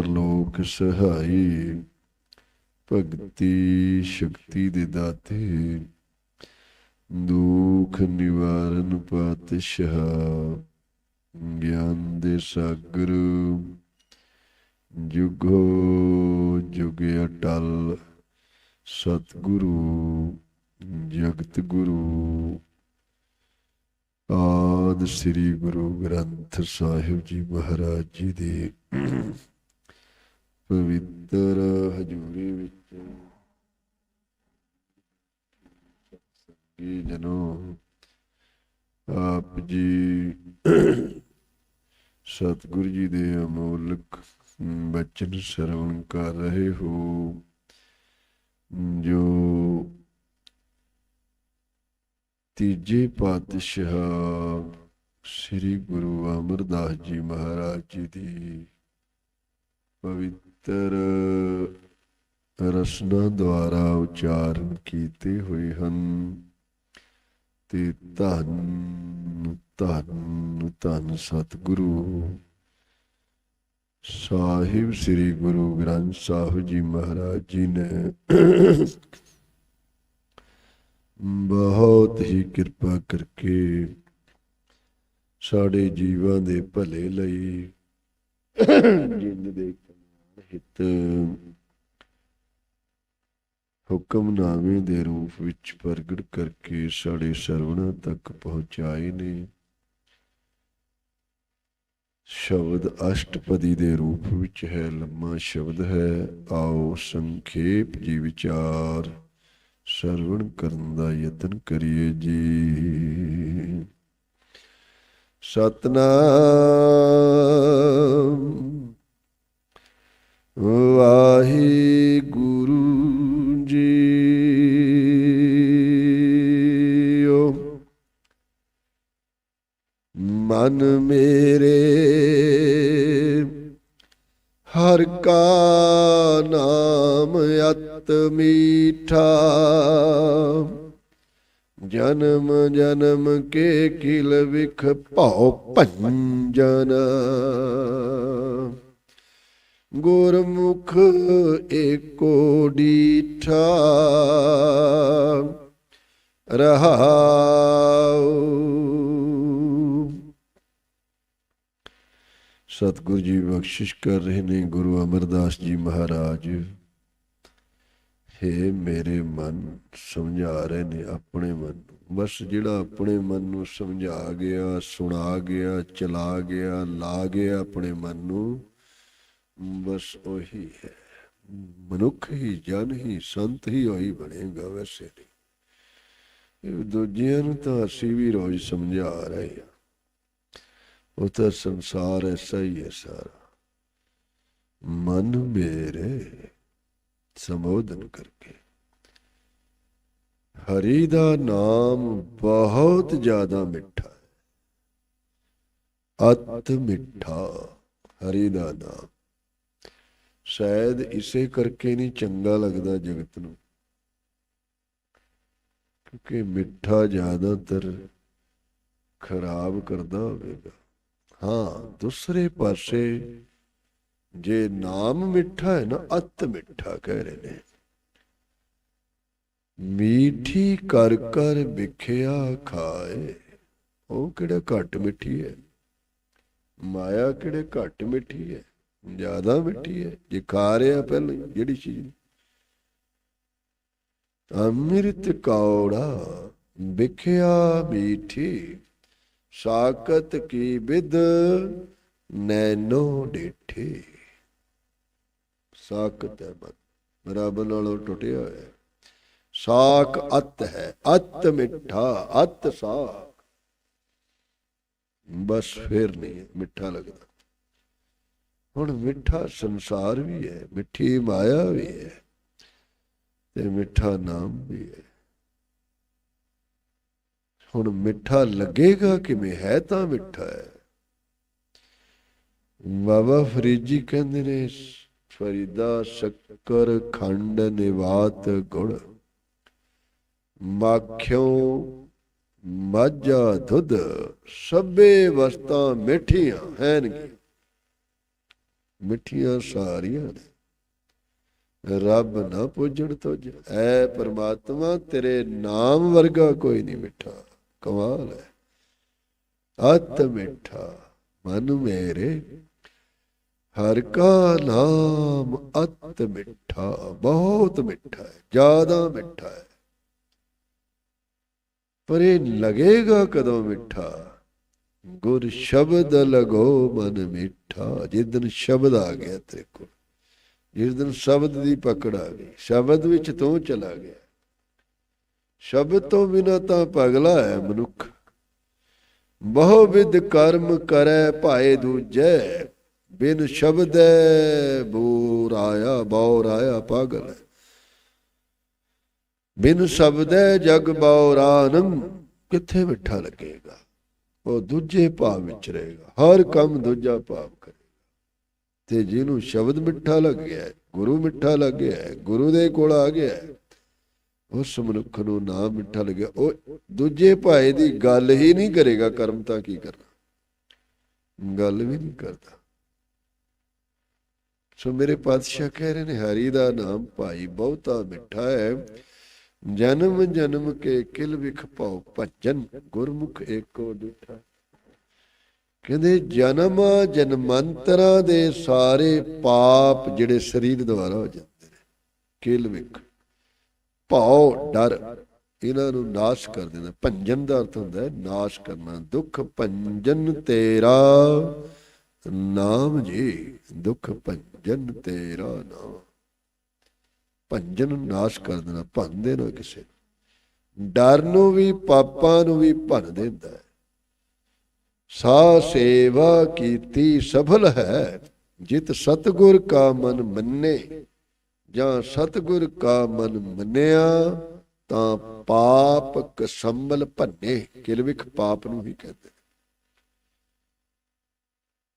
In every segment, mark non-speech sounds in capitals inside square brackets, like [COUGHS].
ਪਰਲੋਕ ਸਹਾਈ, ਭਗਤੀ ਸ਼ਕਤੀ ਦੇ ਦਾਤੇ, ਦੁਖ ਨਿਵਾਰਨ ਪਾਤਸ਼ਾਹ, ਗਿਆਨ ਦੇ ਸਾਗਰ, ਜੁਗੋ ਜੁਗ ਅਟਲ, ਸਤਿਗੁਰੂ, ਜਗਤ ਗੁਰੂ, ਆਦ ਸ੍ਰੀ ਗੁਰੂ ਗ੍ਰੰਥ ਸਾਹਿਬ ਜੀ ਮਹਾਰਾਜ ਜੀ ਦੇ ਪਵਿੱਤਰ ਹਜੂਰੀ ਵਿੱਚ। ਸਤਿਸੰਗੀ ਜਨੋ, ਆਪ ਜੀ ਸਤਿਗੁਰੂ ਜੀ ਦੇ ਅਮੋਲਕ ਬਚਨ ਸਰਵਣ ਕਰ ਰਹੇ ਹੋ, ਜੋ ਤੀਜੇ ਪਾਤਸ਼ਾਹ ਸ੍ਰੀ ਗੁਰੂ ਅਮਰਦਾਸ ਜੀ ਮਹਾਰਾਜ ਜੀ ਦੀ ਪਵਿੱਤਰ ਰਸਨਾ ਦੁਆਰਾ ਉਚਾਰਨ ਕੀਤੇ ਹੋਏ ਹਨ। ਤੇ ਧੰਨ ਧੰਨ ਧੰਨ ਸਤਿਗੁਰੂ। ਸਾਹਿਬ ਸ੍ਰੀ ਗੁਰੂ ਗ੍ਰੰਥ ਸਾਹਿਬ ਜੀ ਮਹਾਰਾਜ ਜੀ ਨੇ ਬਹੁਤ ਹੀ ਕਿਰਪਾ ਕਰਕੇ ਸਾਡੇ ਜੀਵਾਂ ਦੇ ਭਲੇ ਲਈ ਜਿੰਦ ਦੇ ਹਿੱਤ ਹੁਕਮਨਾਮੇ ਦੇ ਰੂਪ ਵਿੱਚ ਪ੍ਰਗਟ ਕਰਕੇ ਸਾਡੇ ਸਰਵਣਾ ਤੱਕ ਪਹੁੰਚਾਏ ਨੇ। ਸ਼ਬਦ ਅਸ਼ਟਪਦੀ ਦੇ ਰੂਪ ਵਿੱਚ ਹੈ, ਲੰਮਾ ਸ਼ਬਦ ਹੈ। ਆਓ ਸੰਖੇਪ ਜੀ ਵਿਚਾਰ, ਸਰਵਣ ਕਰਨ ਦਾ ਯਤਨ ਕਰੀਏ ਜੀ। ਸਤਨਾਮ। ਵਾਹਿਗੁਰੂ ਜੀਓ। ਮਨ ਮੇਰੇ, ਹਰ ਕਾ ਨਾਮ ਅਤ ਮੀਠਾ। ਜਨਮ ਜਨਮ ਕੇ ਕਿਲ ਵਿਖ ਭਉ ਭੰਜਨ। ਗੁਰਮੁਖ ਏਕੋ ਡੀਠਾ ਰਹਾਉ। ਸਤਿਗੁਰੂ ਜੀ ਬਖਸ਼ਿਸ਼ ਕਰ ਰਹੇ ਨੇ ਗੁਰੂ ਅਮਰਦਾਸ ਜੀ ਮਹਾਰਾਜ। ਹੈ ਮੇਰੇ ਮਨ, ਸਮਝਾ ਰਹੇ ਨੇ ਆਪਣੇ ਮਨ ਨੂੰ। ਬਸ ਜਿਹੜਾ ਆਪਣੇ ਮਨ ਨੂੰ ਸਮਝਾ ਗਿਆ, ਸੁਣਾ ਗਿਆ, ਚਲਾ ਗਿਆ, ਲਾ ਗਿਆ ਆਪਣੇ ਮਨ ਨੂੰ ਬਸ ਉਹੀ ਹੈ। ਮਨੁੱਖ ਹੀ, ਜਨ ਹੀ, ਸੰਤ ਹੀ ਉਹੀ ਬਣੇਗਾ ਵੈਸੇ ਨਹੀਂ। ਇਹ ਦੂਜਿਆਂ ਨੂੰ ਤਾਂ ਅਸੀਂ ਵੀ ਰੋਜ਼ ਸਮਝਾ ਰਹੇ ਹਾਂ। ਉਹ ਤਾਂ ਸੰਸਾਰ ਐਸਾ ਹੀ ਹੈ ਸਾਰਾ। ਮਨ ਮੇਰੇ ਸੰਬੋਧਨ ਕਰਕੇ। ਹਰੀ ਦਾ ਨਾਮ ਬਹੁਤ ਜ਼ਿਆਦਾ ਮਿੱਠਾ ਹੈ। ਅਤ ਮਿੱਠਾ ਹਰੀ ਦਾ ਨਾਮ। ਸ਼ਾਇਦ ਇਸੇ ਕਰਕੇ ਨਹੀਂ ਚੰਗਾ ਲੱਗਦਾ ਜਗਤ ਨੂੰ। ਕਿਉਂਕਿ ਮਿੱਠਾ ਜ਼ਿਆਦਾਤਰ ਖਰਾਬ ਕਰਦਾ ਹੋਵੇਗਾ। ਹਾਂ, ਦੂਸਰੇ ਪਾਸੇ ਜੇ ਨਾਮ ਮਿੱਠਾ ਹੈ ਨਾ, ਅਤ ਮਿੱਠਾ ਕਹਿ ਰਹੇ ਨੇ। ਮੀਠੀ ਕਰ ਕਰ ਵਿਖਿਆ ਖਾਏ। ਉਹ ਕਿਹੜਾ ਘੱਟ ਮਿੱਠੀ ਹੈ? ਮਾਇਆ ਕਿਹੜੇ ਘੱਟ ਮਿੱਠੀ ਹੈ? ਜ਼ਿਆਦਾ ਮਿੱਠੀ ਹੈ, ਜੇ ਖਾ ਰਿਹਾ ਪਹਿਲਾਂ ਜਿਹੜੀ ਚੀਜ਼ ਅੰਮ੍ਰਿਤ ਕੌੜਾ ਵਿਖਿਆ ਮੀਠੀ ਸਾਕਤ ਕੀ ਵਿਦ ਨੈਨੋ ਡੇਠੇ। ਸਾਕਤ ਹੈ ਮਤ ਬਰਾਬਰ ਨਾਲੋਂ ਟੁੱਟਿਆ ਹੋਇਆ। ਸਾਕ ਅਤ ਹੈ, ਅਤ ਮਿੱਠਾ, ਅਤ ਸਾਕ ਬਸ ਫੇਰ ਨਹੀਂ, ਮਿੱਠਾ ਲੱਗਦਾ। ਹੁਣ ਮਿੱਠਾ ਸੰਸਾਰ ਵੀ ਹੈ, ਮਿੱਠੀ ਮਾਇਆ ਵੀ ਹੈ ਤੇ ਮਿੱਠਾ ਨਾਮ ਵੀ ਹੈ। ਹੁਣ ਮਿੱਠਾ ਲੱਗੇਗਾ ਕਿਵੇਂ? ਹੈ ਤਾਂ ਮਿੱਠਾ ਹੈ। ਬਾਬਾ ਫਰੀਦ ਜੀ ਕਹਿੰਦੇ ਨੇ, ਫਰੀਦਾ ਸ਼ੱਕਰ ਖੰਡ ਨਿਵਾਤ ਗੁੜ ਮਾਖਿਓ ਮਾਝਾ ਦੁੱਧ, ਸਭੇ ਵਸਤਾਂ ਮਿੱਠੀਆਂ ਹੈਨਗੀ ਮਿੱਠੀਆਂ ਸਾਰੀਆਂ ਨੇ। ਰੱਬ ਨਾ ਪੁੱਜਣ ਤੁਝ ਐ ਪਰਮਾਤਮਾ, ਤੇਰੇ ਨਾਮ ਵਰਗਾ ਕੋਈ ਨਹੀਂ ਮਿੱਠਾ। ਕਮਾਲ ਹੈ ਅਤ ਮਿੱਠਾ, ਮਨ ਮੇਰੇ। ਹਰ ਕਾ ਨਾਮ ਅਤ ਮਿੱਠਾ, ਬਹੁਤ ਮਿੱਠਾ ਹੈ ਜ਼ਿਆਦਾ ਮਿੱਠਾ ਹੈ ਪਰ ਇਹ ਲੱਗੇਗਾ ਕਦੋਂ ਮਿੱਠਾ? ਗੁਰ ਸ਼ਬਦ ਲਗੋ ਮਨ ਮਿੱਠਾ, ਜਿਸ ਦਿਨ ਸ਼ਬਦ ਆ ਗਿਆ ਤੇਰੇ ਕੋਲ, ਜਿਸ ਦਿਨ ਸ਼ਬਦ ਦੀ ਪਕੜ ਆ ਗਈ, ਸ਼ਬਦ ਵਿੱਚ ਤੂੰ ਚਲਾ ਗਿਆ। ਸ਼ਬਦ ਤੋਂ ਬਿਨਾ ਤਾਂ ਪਗਲਾ ਹੈ ਮਨੁੱਖ। ਬਹੁ ਵਿਦ ਕਰਮ ਕਰੈ ਭਾਏ ਦੂਜੈ, ਬਿਨ ਸ਼ਬਦ ਬੂਰ ਆਇਆ, ਬੌਰ ਆਇਆ ਪਾਗਲ ਹੈ। ਬਿਨ ਸ਼ਬਦ ਜਗ ਬੌਰਾਨੰ, ਕਿੱਥੇ ਮਿੱਠਾ ਲੱਗੇਗਾ? ਉਹ ਦੂਜੇ ਭਾਵ ਵਿੱਚ ਰਹੇਗਾ। ਹਰ ਕੰਮ ਦੂਜਾ ਭਾਵ ਕਰੇਗਾ। ਤੇ ਜਿਹਨੂੰ ਸ਼ਬਦ ਮਿੱਠਾ ਲੱਗ ਗਿਆ ਗੁਰੂ ਮਿੱਠਾ ਲੱਗ ਗਿਆ ਗੁਰੂ ਦੇ ਕੋਲ ਆ ਗਿਆ ਉਸ ਮਨੁੱਖ ਨੂੰ ਨਾਮ ਮਿੱਠਾ ਲੱਗਿਆ। ਉਹ ਦੂਜੇ ਭਾਏ ਦੀ ਗੱਲ ਹੀ ਨਹੀਂ ਕਰੇਗਾ, ਕਰਮ ਤਾਂ ਕੀ ਕਰਨਾ? ਗੱਲ ਵੀ ਨਹੀਂ ਕਰਦਾ। ਸੋ ਮੇਰੇ ਪਾਤਸ਼ਾਹ ਕਹਿ ਰਹੇ ਨੇ, ਹਰੀ ਦਾ ਨਾਮ ਭਾਈ ਬਹੁਤਾ ਮਿੱਠਾ ਹੈ ਜਨਮ ਜਨਮ ਕੇ ਕਿਲ ਵਿਖ ਭਉ ਭਜਨ, ਗੁਰਮੁਖ ਏਕੋ ਡਿਠਾ। ਕਹਿੰਦੇ ਜਨਮ ਜਨਮੰਤਰਾਂ ਦੇ ਸਾਰੇ ਪਾਪ ਜਿਹੜੇ ਸਰੀਰ ਦੁਆਰਾ ਹੋ ਜਾਂਦੇ ਨੇ, ਕਿਲ ਵਿਖ। ਭਉ, ਡਰ, ਇਹਨਾਂ ਨੂੰ ਨਾਸ਼ ਕਰ ਦੇਣਾ ਭੰਜਨ ਦਾ ਅਰਥ ਹੁੰਦਾ ਹੈ ਨਾਸ਼ ਕਰਨਾ। ਦੁੱਖ ਭੰਜਨ ਤੇਰਾ ਨਾਮ ਜੀ, ਦੁੱਖ ਭੰਜਨ ਤੇਰਾ ਨਾਮ। ਭੰਜਨ ਨੂੰ ਨਾਸ਼ ਕਰ ਦੇਣਾ ਭੰਨ ਦੇਣਾ ਕਿਸੇ ਨੂੰ। ਡਰ ਨੂੰ ਵੀ, ਪਾਪਾਂ ਨੂੰ ਵੀ ਭੰਨ ਦਿੰਦਾ ਹੈ। ਸਾ ਸੇਵਾ ਕੀਤੀ ਸਫਲ ਹੈ, ਜਿਤ ਸਤਗੁਰ ਕਾ ਮਨ ਮੰਨੇ। ਜਾਂ ਸਤਗੁਰ ਕਾ ਮਨ ਮੰਨਿਆ, ਤਾਂ ਪਾਪ ਕਸੰਬਲ ਭੰਨੇ। ਕਿਲਵਿਖ ਪਾਪ ਨੂੰ ਹੀ ਕਹਿੰਦੇ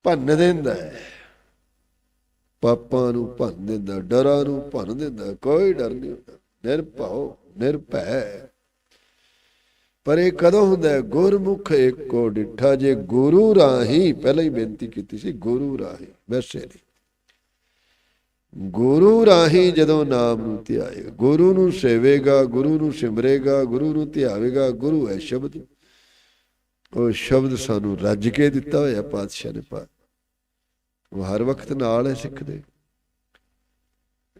ਭੰਨ ਦਿੰਦਾ ਹੈ। ਪਾਪਾਂ ਨੂੰ ਭੰਨ ਦਿੰਦਾ, ਡਰਾਂ ਨੂੰ ਭੰਨ ਦਿੰਦਾ, ਕੋਈ ਡਰ ਨਹੀਂ ਹੁੰਦਾ। ਨਿਰਭਉ, ਨਿਰਭੈ। ਪਰ ਇਹ ਕਦੋਂ ਹੁੰਦਾ ਹੈ? ਗੁਰਮੁਖ ਏਕੋ ਡਿਠਾ, ਜੇ ਗੁਰੂ ਰਾਹੀ, ਪਹਿਲਾਂ ਹੀ ਬੇਨਤੀ ਕੀਤੀ ਸੀ, ਗੁਰੂ ਰਾਹੀ ਵੈਸੇ ਨਹੀਂ ਗੁਰੂ ਰਾਹੀ ਜਦੋਂ ਨਾਮ ਨੂੰ ਧਿਆਏ, ਗੁਰੂ ਨੂੰ ਸੇਵੇਗਾ, ਗੁਰੂ ਨੂੰ ਸਿਮਰੇਗਾ, ਗੁਰੂ ਨੂੰ ਧਿਆਵੇਗਾ, ਗੁਰੂ ਹੈ ਸ਼ਬਦ। ਉਹ ਸ਼ਬਦ ਸਾਨੂੰ ਰੱਜ ਕੇ ਦਿੱਤਾ ਹੋਇਆ, ਪਾਤਸ਼ਾਹ ਨੇ ਪਾ ਉਹ ਹਰ ਵਕਤ ਨਾਲ ਹੈ ਸਿੱਖ ਦੇ।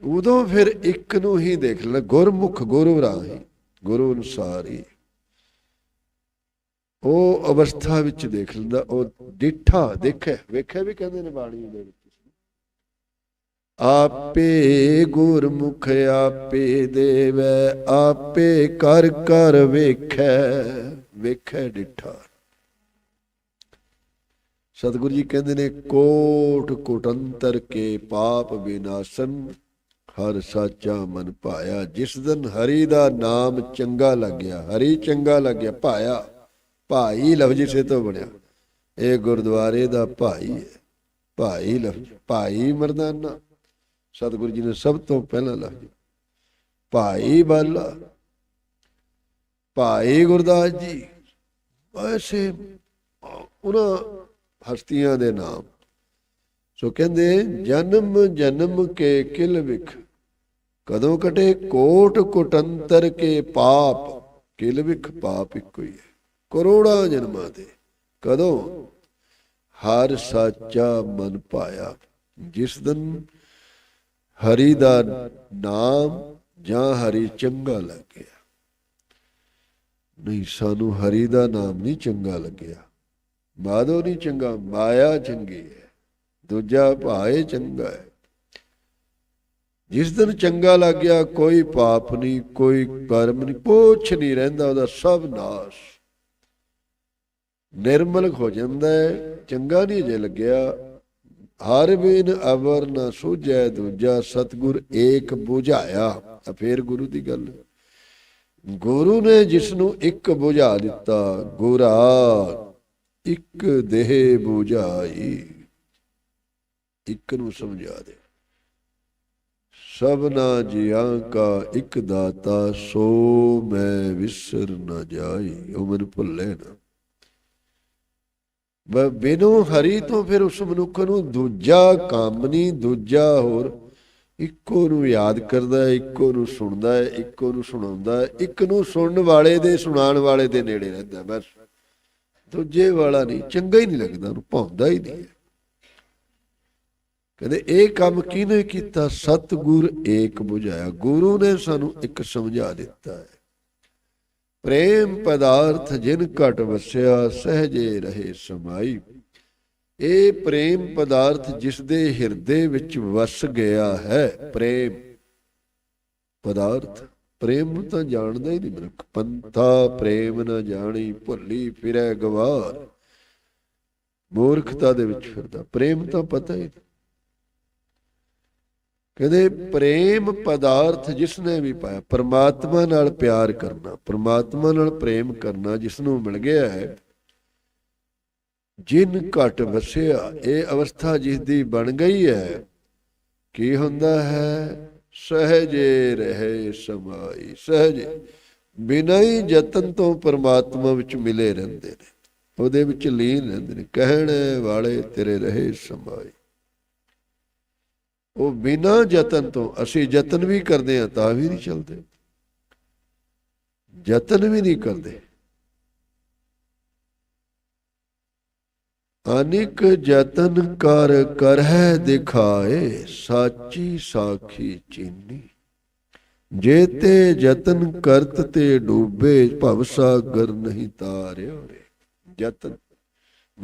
ਉਦੋਂ ਫਿਰ ਇੱਕ ਨੂੰ ਹੀ ਦੇਖ ਲੈ ਗੁਰਮੁਖ ਗੁਰੂ ਰਾਹੀ, ਗੁਰੂ ਅਨੁਸਾਰ। ਹੀ ਉਹ ਅਵਸਥਾ ਵਿੱਚ ਦੇਖ ਲੈਂਦਾ, ਉਹ ਡਿੱਠਾ ਦੇਖੇ, ਵੇਖਿਆ ਵੀ ਕਹਿੰਦੇ ਨੇ ਬਾਣੀ ਦੇ ਵਿੱਚ। ਆਪੇ ਗੁਰਮੁਖ ਆਪੇ ਦੇਵੈ, ਆਪੇ ਕਰ ਕਰ ਵੇਖੈ ਵੇਖੈ ਡਿੱਠਾ। ਸਤਿਗੁਰੂ ਜੀ ਕਹਿੰਦੇ ਨੇ, ਕੋਟ ਕੋਟੰਤਰ ਕੇ ਪਾਪ ਵਿਨਾਸ਼ਨ ਹਰ ਸਾਚਾ ਮਨ ਪਾਇਆ ਜਿਸ ਦਿਨ ਹਰੀ ਦਾ ਨਾਮ ਚੰਗਾ ਲੱਗਿਆ, ਹਰੀ ਚੰਗਾ ਲੱਗਿਆ ਪਾਇਆ ਭਾਈ ਲਫ਼ਜ਼ ਸੇ ਤੋਂ ਬਣਿਆ। ਇਹ ਗੁਰਦੁਆਰੇ ਦਾ ਭਾਈ ਹੈ, ਭਾਈ ਲਫ਼ਜ਼, ਭਾਈ ਮਰਦਾਨਾ। ਸਤਿਗੁਰੂ ਜੀ ਨੇ ਸਭ ਤੋਂ ਪਹਿਲਾਂ ਲਫ਼ਜ਼ ਭਾਈ ਬਾਲਾ, ਭਾਈ ਗੁਰਦਾਸ ਜੀ, ਐਸੇ ਉਹਨਾਂ ਹਸਤੀਆਂ ਦੇ ਨਾਮ। ਸੋ ਕਹਿੰਦੇ, ਜਨਮ ਜਨਮ ਕੇ ਕਿਲ ਵਿਖ। ਕਦੋਂ ਕਟੇ ਕੋਟ ਕੁਟੰਤਰ ਕੇ ਪਾਪ। ਕਿਲ ਵਿਖ ਪਾਪ ਇੱਕੋ ਹੀ ਹੈ। ਕਰੋੜਾਂ ਜਨਮਾਂ ਦੇ। ਕਦੋਂ? ਹਰ ਸਾਚਾ ਮਨ ਪਾਇਆ। ਜਿਸ ਦਿਨ ਹਰੀ ਦਾ ਨਾਮ ਜਾਂ ਹਰੀ ਚੰਗਾ ਲੱਗਿਆ। ਨਹੀਂ, ਸਾਨੂੰ ਹਰੀ ਦਾ ਨਾਮ ਨਹੀਂ ਚੰਗਾ ਲੱਗਿਆ। ਮਾਧੋ ਨਹੀਂ ਚੰਗਾ, ਮਾਇਆ ਚੰਗੀ ਹੈ। ਦੂਜਾ ਭਾਏ ਚੰਗਾ ਹੈ। ਜਿਸ ਦਿਨ ਚੰਗਾ ਲੱਗ ਗਿਆ ਕੋਈ ਪਾਪ ਨਹੀਂ ਕੋਈ ਕਰਮ ਨਹੀਂ ਕੁਛ ਨਹੀਂ ਰਹਿੰਦਾ, ਉਹਦਾ ਸਭ ਨਾਸ਼। ਨਿਰਮਲ ਹੋ ਜਾਂਦਾ ਹੈ। ਚੰਗਾ ਨਹੀਂ ਜੇ ਲੱਗਿਆ। ਹਰ ਬਿਨ ਅਵਰ ਨਾ ਸੂਝੈ, ਦੂਜਾ ਸਤਗੁਰ ਏਕ 부ਝਾਇਆ ਆ ਫੇਰ ਗੁਰੂ ਦੀ ਗੱਲ। ਗੁਰੂ ਨੇ ਜਿਸ ਨੂੰ ਇੱਕ 부ਝਾ ਦਿੱਤਾ, ਗੁਰਾ ਇੱਕ ਦੇਹ 부ਝਾਈ ਇੱਕ ਨੂੰ ਸਮਝਾ ਦੇ। ਸਭਨਾ ਜੀਆਂ ਕਾ ਇੱਕ ਦਾਤਾ ਸੋ ਮੈਂ ਵਿਸਰ ਨਾ ਜਾਈ। ਉਹ ਮੈਨੂੰ ਭੁੱਲੇ ਨਾ। ਬ- ਬਿਨੋਂ ਹਰੀ ਤੋਂ ਫਿਰ ਉਸ ਮਨੁੱਖ ਨੂੰ ਦੂਜਾ ਕੰਮ ਨਹੀਂ ਦੂਜਾ ਹੋਰ। ਇੱਕੋ ਨੂੰ ਯਾਦ ਕਰਦਾ ਹੈ ਇੱਕੋ ਨੂੰ ਸੁਣਦਾ ਹੈ ਇੱਕੋ ਨੂੰ ਸੁਣਾਉਂਦਾ ਹੈ। ਇੱਕ ਨੂੰ ਸੁਣਨ ਵਾਲੇ ਦੇ ਸੁਣਾਉਣ ਵਾਲੇ ਦੇ ਨੇੜੇ ਰਹਿੰਦਾ ਹੈ, ਬਸ। ਦੂਜੇ ਵਾਲਾ ਨਹੀਂ, ਚੰਗਾ ਹੀ ਨਹੀਂ ਲੱਗਦਾ, ਉਹਨੂੰ ਭਾਉਂਦਾ ਹੀ ਨਹੀਂ ਕਹਿੰਦੇ, ਇਹ ਕੰਮ ਕਿਹਨੇ ਕੀਤਾ? ਸਤਿਗੁਰ ਏਕ 부ਝਾਇਆ ਗੁਰੂ ਨੇ ਸਾਨੂੰ ਇੱਕ ਸਮਝਾ ਦਿੱਤਾ ਹੈ। ਪ੍ਰੇਮ ਪਦਾਰਥ ਜਿਨ ਘਟ ਵਸਿਆ, ਸਹਜੇ ਰਹੇ ਸਮਾਈ। ਇਹ ਪ੍ਰੇਮ ਪਦਾਰਥ ਜਿਸ ਦੇ ਹਿਰਦੇ ਵਿੱਚ ਵਸ ਗਿਆ ਹੈ, ਪ੍ਰੇਮ ਪਦਾਰਥ। ਪ੍ਰੇਮ ਨੂੰ ਤਾਂ ਜਾਣਦਾ ਹੀ ਨਹੀਂ ਮਨੁੱਖ। ਪੰਥਾ ਪ੍ਰੇਮ ਨਾ ਜਾਣੀ, ਭੁੱਲੀ ਫਿਰੈ ਗਵਾਰ। ਮੂਰਖਤਾ ਦੇ ਵਿੱਚ ਫਿਰਦਾ। ਪ੍ਰੇਮ ਤਾਂ ਪਤਾ ਹੀ ਨਹੀਂ ਕਹਿੰਦੇ ਪ੍ਰੇਮ ਪਦਾਰਥ ਜਿਸਨੇ ਵੀ ਪਾਇਆ, ਪਰਮਾਤਮਾ ਨਾਲ ਪਿਆਰ ਕਰਨਾ, ਪਰਮਾਤਮਾ ਨਾਲ ਪ੍ਰੇਮ ਕਰਨਾ ਜਿਸ ਨੂੰ ਮਿਲ ਗਿਆ ਹੈ, ਜਿਨ ਘਟ ਵਸਿਆ, ਇਹ ਅਵਸਥਾ ਜਿਸ ਦੀ ਬਣ ਗਈ ਹੈ, ਕੀ ਹੁੰਦਾ ਹੈ? ਸਹਜੇ ਰਹੇ ਸਮਾਈ, ਸਹਜੇ। ਬਿਨਾਂ ਹੀ ਯਤਨ ਤੋਂ ਪਰਮਾਤਮਾ ਵਿੱਚ ਮਿਲੇ ਰਹਿੰਦੇ ਨੇ। ਉਹਦੇ ਵਿੱਚ ਲੀਨ ਰਹਿੰਦੇ ਨੇ। ਕਹਿਣ ਵਾਲੇ ਤੇਰੇ ਰਹੇ ਸਮਾਈ। ਉਹ ਬਿਨਾਂ ਯਤਨ ਤੋਂ, ਅਸੀਂ ਯਤਨ ਵੀ ਕਰਦੇ ਹਾਂ ਤਾਂ ਵੀ ਨਹੀਂ ਚੱਲਦੇ। ਯਤਨ ਵੀ ਨਹੀਂ ਕਰਦੇ। ਅਨਿਕ ਯਤਨ ਕਰ ਕਰਹਿ ਦਿਖਾਏ, ਸਾਚੀ ਸਾਖੀ ਚੀਨੀ। ਜੇ ਤੇ ਯਤਨ ਕਰਤ ਤੇ ਡੂਬੇ, ਭਵ ਸਾਗਰ ਨਹੀਂ ਤਾਰਿਓ ਯਤਨ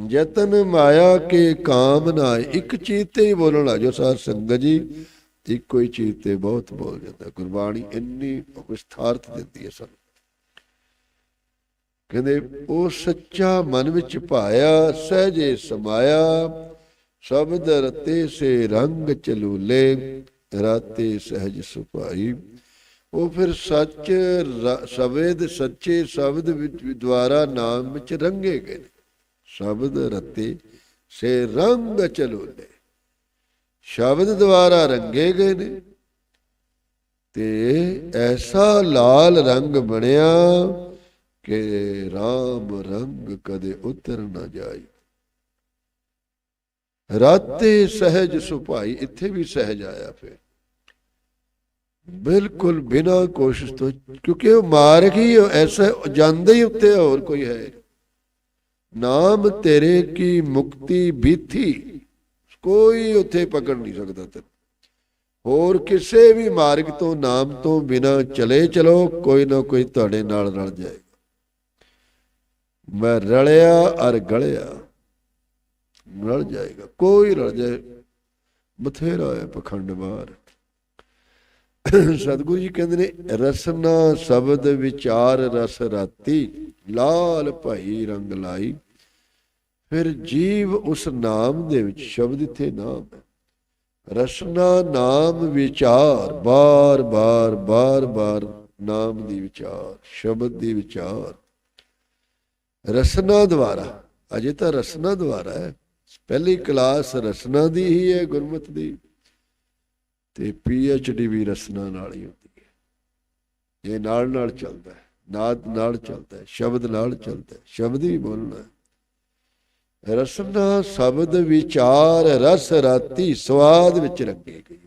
ਯਤਨ ਮਾਇਆ ਕੇ ਕਾਮ ਨਾ ਇੱਕ ਚੀਜ਼ ਤੇ ਹੀ ਬੋਲਣ ਲੱਗ ਜੋ ਸਾਧ ਸੰਗਤ ਜੀ। ਇੱਕੋ ਹੀ ਚੀਜ਼ ਤੇ ਬਹੁਤ ਬੋਲ ਜਾਂਦਾ। ਗੁਰਬਾਣੀ ਇੰਨੀ ਵਿਸਥਾਰਤ ਦਿੰਦੀ ਹੈ ਸਾਨੂੰ। ਕਹਿੰਦੇ, ਉਹ ਸੱਚਾ ਮਨ ਵਿੱਚ ਭਾਇਆ, ਸਹਜੇ ਸਮਾਇਆ। ਸ਼ਬਦ ਰਤੇ ਸੇ ਰੰਗ ਚਲੂਲੇ ਰਾਤੇ ਸਹਿਜ ਸੁਭਾਈ। ਉਹ ਫਿਰ ਸੱਚ ਸ਼ਬਦ ਸੱਚੇ ਸ਼ਬਦ ਵਿੱਚ ਦੁਆਰਾ ਨਾਮ ਵਿੱਚ ਰੰਗੇ ਗਏ ਨੇ। ਸ਼ਬਦ ਰਤੇ ਸੇ ਰੰਗ ਚਲੂਲੇ ਸ਼ਬਦ ਦੁਆਰਾ ਰੰਗੇ ਗਏ ਨੇ। ਤੇ ਐਸਾ ਲਾਲ ਰੰਗ ਬਣਿਆ ਕਿ RAM ਰੰਗ ਕਦੇ ਉਤਰ ਨਾ ਜਾਏ ਰਾਤੇ ਸਹਿਜ ਸੁਭਾਈ, ਇੱਥੇ ਵੀ ਸਹਿਜ ਆਇਆ ਫਿਰ। ਬਿਲਕੁਲ ਬਿਨਾ ਕੋਸ਼ਿਸ਼ ਤੋਂ, ਕਿਉਂਕਿ ਉਹ ਮਾਰਗ ਹੀ ਐਸਾ ਜਾਂਦੇ ਹੀ ਉੱਤੇ, ਹੋਰ ਕੋਈ ਹੈ ਨਾਮ ਤੇਰੇ ਕੀ ਮੁਕਤੀ ਬੀਥੀ, ਕੋਈ ਉੱਥੇ ਪਕੜ ਨਹੀਂ ਸਕਦਾ ਤੈਨੂੰ। ਹੋਰ ਕਿਸੇ ਵੀ ਮਾਰਗ ਤੋਂ, ਨਾਮ ਤੋਂ ਬਿਨਾ ਚਲੇ ਚਲੋ, ਕੋਈ ਨਾ ਕੋਈ ਤੁਹਾਡੇ ਨਾਲ ਰਲ ਜਾਏ। ਮੈਂ ਰਲਿਆ ਅਰ ਗਲਿਆ। ਰਲ ਜਾਏਗਾ, ਕੋਈ ਰਲ ਜਾਏ। ਬਥੇਰਾ ਹੈ ਪਖੰਡ ਬਾਹਰ। ਸਤਿਗੁਰੂ ਜੀ ਕਹਿੰਦੇ ਨੇ, ਰਸਨਾ ਸ਼ਬਦ ਵਿਚਾਰ ਰਸ ਰਾਤੀ, ਲਾਲ ਭਾਈ ਰੰਗ ਲਾਈ। ਫਿਰ ਜੀਵ ਉਸ ਨਾਮ ਦੇ ਵਿੱਚ, ਸ਼ਬਦ ਇੱਥੇ ਨਾਮ ਰਸਨਾ ਨਾਮ ਵਿਚਾਰ ਬਾਰ ਬਾਰ ਬਾਰ ਬਾਰ ਨਾਮ ਦੀ ਵਿਚਾਰ, ਸ਼ਬਦ ਦੀ ਵਿਚਾਰ। ਰਸਨਾ ਦੁਆਰਾ, ਅਜੇ ਤਾਂ ਰਸਨਾ ਦੁਆਰਾ ਹੈ। ਪਹਿਲੀ ਕਲਾਸ ਰਸਨਾ ਦੀ ਹੀ ਹੈ, ਗੁਰਮਤ ਦੀ। ਤੇ ਪੀ ਐਚ ਡੀ ਵੀ ਰਸਨਾ ਨਾਲ ਹੀ ਹੁੰਦੀ ਹੈ। ਇਹ ਨਾਲ ਨਾਲ ਚੱਲਦਾ ਹੈ, ਨਾਦ ਨਾਲ ਚੱਲਦਾ ਹੈ, ਸ਼ਬਦ ਨਾਲ ਚੱਲਦਾ ਹੈ, ਸ਼ਬਦ ਹੀ ਬੋਲਣਾ ਰਸਨਾ ਸ਼ਬਦ ਵਿਚਾਰ, ਰਸ ਰਾਤੀ ਸਵਾਦ ਵਿੱਚ ਰੱਖੀ ਗਈ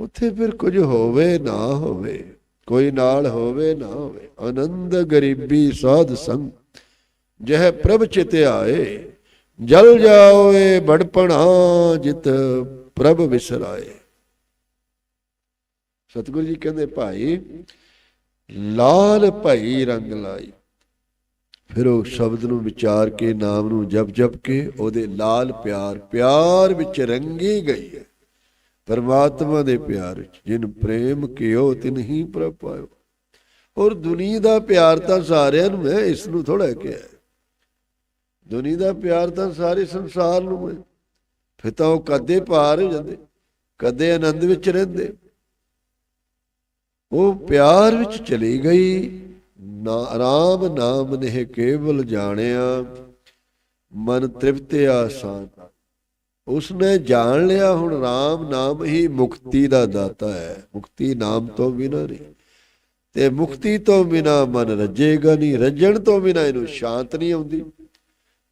ਉੱਥੇ ਫਿਰ ਕੁਝ ਹੋਵੇ, ਨਾ ਹੋਵੇ ਕੋਈ ਨਾਲ ਹੋਵੇ ਨਾ ਹੋਵੇ। ਆਨੰਦ ਗਰੀਬੀ ਸਾਧ ਸੰਗ, ਜਹ ਪ੍ਰਭ ਚਿਤ ਆਏ, ਜਲ ਜਾਓਏ ਬੜਪਣਾ ਜਿਤ ਪ੍ਰਭ ਵਿਸਰਾਏ। ਸਤਿਗੁਰੂ ਜੀ ਕਹਿੰਦੇ, ਭਾਈ, ਲਾਲ ਭਾਈ ਰੰਗ ਲਾਈ। ਫਿਰ ਉਹ ਸ਼ਬਦ ਨੂੰ ਵਿਚਾਰ ਕੇ, ਨਾਮ ਨੂੰ ਜਪ ਜਪ ਕੇ, ਉਹਦੇ ਲਾਲ ਪਿਆਰ ਪਿਆਰ ਵਿੱਚ ਰੰਗੀ ਗਈ ਹੈ। ਪਰਮਾਤਮਾ ਦੇ ਪਿਆਰ ਵਿੱਚ ਜਿਨ ਪ੍ਰੇਮ ਕਿਓ, ਤਿਨ ਹੀ ਪ੍ਰਭ ਪਾਇਓ ਔਰ ਦੁਨੀਆ ਦਾ ਪਿਆਰ ਤਾਂ ਸਾਰਿਆਂ ਨੂੰ ਹੈ, ਇਸ ਨੂੰ ਥੋੜਾ ਕਿਹਾ ਦੁਨੀਆ ਦਾ ਪਿਆਰ ਤਾਂ ਸਾਰੇ ਸੰਸਾਰ ਨੂੰ ਹੈ। ਫਿਰ ਤਾਂ ਉਹ ਕਦੇ ਪਾਰ ਹੋ ਜਾਂਦੇ, ਕਦੇ ਆਨੰਦ ਵਿੱਚ ਰਹਿੰਦੇ। ਉਹ ਪਿਆਰ ਵਿੱਚ ਚਲੀ ਗਈ, ਨਾ ਆਰਾਮ ਨਾਮ ਨੇ ਕੇਵਲ ਜਾਣਿਆ, ਮਨ ਤ੍ਰਿਪਤਿਆ ਸ਼ਾਂਤ ਉਸਨੇ ਜਾਣ ਲਿਆ ਹੁਣ RAM ਨਾਮ ਹੀ ਮੁਕਤੀ ਦਾ ਦਾਤਾ ਹੈ। ਮੁਕਤੀ ਨਾਮ ਤੋਂ ਬਿਨਾਂ ਨਹੀਂ। ਤੇ ਮੁਕਤੀ ਤੋਂ ਬਿਨਾਂ ਮਨ ਰੱਜੇਗਾ ਨਹੀਂ। ਰੱਜਣ ਤੋਂ ਬਿਨਾਂ ਇਹਨੂੰ ਸ਼ਾਂਤ ਨਹੀਂ ਆਉਂਦੀ।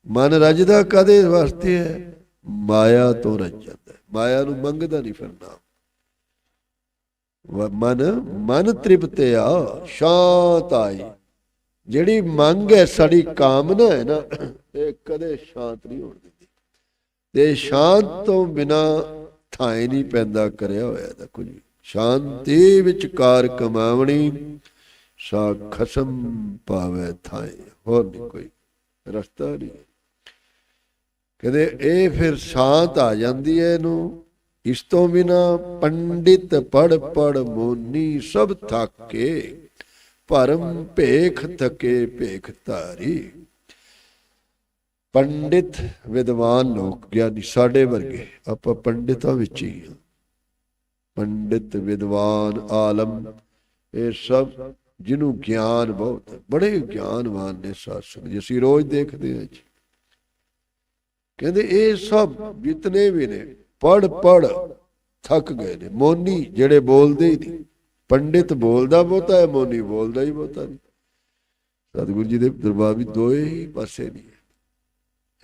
ਮਨ ਰਜਦਾ ਕਦੇ ਵਾਸਤੇ ਹੈ? ਮਾਇਆ ਤੋਂ ਰਜ ਮਾਇਆ ਨੂੰ ਮੰਗਦਾ ਨਹੀਂ ਫਿਰਨਾ ਵ- ਮਨ ਮਨ ਤ੍ਰਿਪਤਿਆ ਸ਼ਾਂਤ ਆਈ। ਜਿਹੜੀ ਮੰਗ ਹੈ, ਸਾਡੀ ਕਾਮਨਾ ਹੈ ਨਾ, ਇਹ ਕਦੇ ਸ਼ਾਂਤ ਨਹੀਂ ਹੋਣ। ਤੇ ਸ਼ਾਂਤ ਤੋਂ ਬਿਨਾ ਥਾਏ ਨਹੀਂ ਪੈਂਦਾ ਕਰਿਆ ਹੋਇਆ ਦਾ ਕੁਝ ਸ਼ਾਂਤੀ ਵਿਚਕਾਰ ਕਮਾਵਣੀ, ਸਾ ਖਸਮ ਪਾਵੇ ਥਾਂ ਹੋਰ ਨਹੀਂ ਕੋਈ, ਰਸਤਾ ਨਹੀਂ ਕਹਿੰਦੇ ਇਹ ਫਿਰ ਸ਼ਾਂਤ ਆ ਜਾਂਦੀ ਹੈ ਇਹਨੂੰ। ਇਸ ਤੋਂ ਬਿਨਾ ਪੰਡਿਤ ਪੜ ਪੜ ਮੋਨੀ ਸਭ ਥਾਕੇ, ਭਰਮ ਭੇਖ ਥਕੇ ਭੇਖ ਧਾਰੀ। ਪੰਡਿਤ ਵਿਦਵਾਨ ਲੋਕ ਗਿਆਨੀ ਸਾਡੇ ਵਰਗੇ, ਆਪਾਂ ਪੰਡਿਤਾਂ ਵਿੱਚ ਹੀ ਹਾਂ। ਪੰਡਿਤ, ਵਿਦਵਾਨ, ਆਲਮ, ਇਹ ਸਭ ਜਿਹਨੂੰ ਗਿਆਨ ਬਹੁਤ, ਬੜੇ ਗਿਆਨਵਾਨ ਨੇ ਸਾਧ ਜੀ। ਅਸੀਂ ਰੋਜ਼ ਦੇਖਦੇ ਹਾਂ ਜੀ। ਕਹਿੰਦੇ ਇਹ ਸਭ ਜਿਤਨੇ ਵੀ ਨੇ ਪੜ ਪੜ ਥੱਕ ਗਏ ਨੇ। ਮੋਨੀ ਜਿਹੜੇ ਬੋਲਦੇ ਹੀ ਨਹੀਂ। ਪੰਡਿਤ ਬੋਲਦਾ ਬਹੁਤਾ ਹੈ, ਮੋਨੀ ਬੋਲਦਾ ਹੀ ਬਹੁਤਾ ਨਹੀਂ। ਸਤਿਗੁਰੂ ਜੀ ਦੇ ਦਰਬਾਰ ਵੀ ਦੋਏ ਹੀ ਪਾਸੇ ਨਹੀਂ ਹੈ।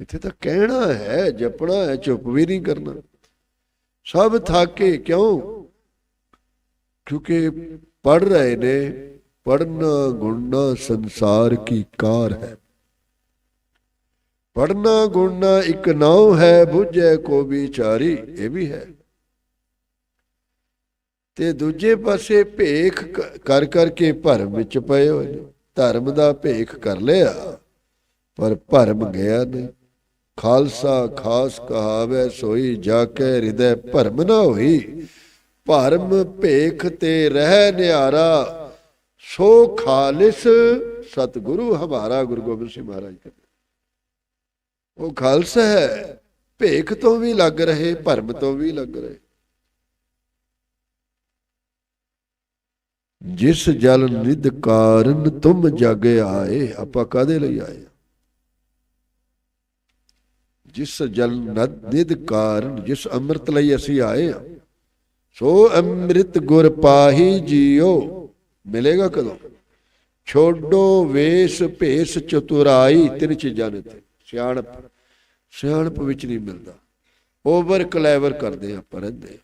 ਇੱਥੇ ਤਾਂ ਕਹਿਣਾ ਹੈ, ਜਪਣਾ ਹੈ, ਚੁੱਪ ਵੀ ਨਹੀਂ ਕਰਨਾ। ਸਭ ਥਾਕੇ ਕਿਉਂ? ਕਿਉਂਕਿ ਪੜ ਰਹੇ ਨੇ ਪੜਨਾ ਗੁਣਨਾ ਸੰਸਾਰ ਕੀ ਕਾਰ ਹੈ। ਪੜਨਾ ਗੁਣਨਾ ਇੱਕ ਨਾਉ ਹੈ, ਬੁੱਝੇ ਕੋ ਵਿਚਾਰੀ, ਇਹ ਵੀ ਹੈ। ਤੇ ਦੂਜੇ ਪਾਸੇ ਭੇਖ ਕ- ਕਰ ਕਰਕੇ ਭਰਮ ਵਿੱਚ ਪਏ ਹੋਏ ਨੇ। ਧਰਮ ਦਾ ਭੇਖ ਕਰ ਲਿਆ, ਪਰ ਭਰਮ ਗਿਆ ਨਹੀਂ। ਖਾਲਸਾ ਖਾਸ ਕਹਾਵੇ, ਸੋਈ ਜਾ ਕੇ ਹਿਰਦੈ ਭਰਮ ਨਾ ਹੋਈ। ਭਰਮ ਭੇਖ ਤੇ ਰਹਿ ਨਿਆਰਾ ਸੋ ਖਾਲਿਸ ਸਤਿਗੁਰੂ ਹਮਾਰਾ, ਗੁਰੂ ਗੋਬਿੰਦ ਸਿੰਘ ਮਹਾਰਾਜ ਕਹਿੰਦੇ ਉਹ ਖਾਲਸਾ ਹੈ, ਭੇਖ ਤੋਂ ਵੀ ਲੱਗ ਰਹੇ, ਭਰਮ ਤੋਂ ਵੀ ਲੱਗ ਰਹੇ। ਜਿਸ ਜਲ ਨਿਧ ਕਾਰਨ ਤੁਮ ਜਗ ਆਏ, ਆਪਾਂ ਕਾਦੇ ਲਈ ਆਏ ਜਿਸ ਜਲ ਨਦ- ਨਿਧ ਕਾਰਨ, ਜਿਸ ਅੰਮ੍ਰਿਤ ਲਈ ਅਸੀਂ ਆਏ ਹਾਂ, ਸੋ ਅੰਮ੍ਰਿਤ ਗੁਰ ਪਾਹੀ ਜੀਓ। ਮਿਲੇਗਾ ਕਦੋਂ? ਛੋਡੋ ਵੇਸ ਭੇਸ ਚਤੁਰਾਈ ਤਿੰਨ ਚੀਜ਼ਾਂ ਨੇ ਤੇ ਸਿਆਣਪ ਸਿਆਣਪ ਵਿੱਚ ਨਹੀਂ ਮਿਲਦਾ। ਓਵਰ ਕਲੇਵਰ ਕਰਦੇ ਆਪਾਂ ਰਹਿੰਦੇ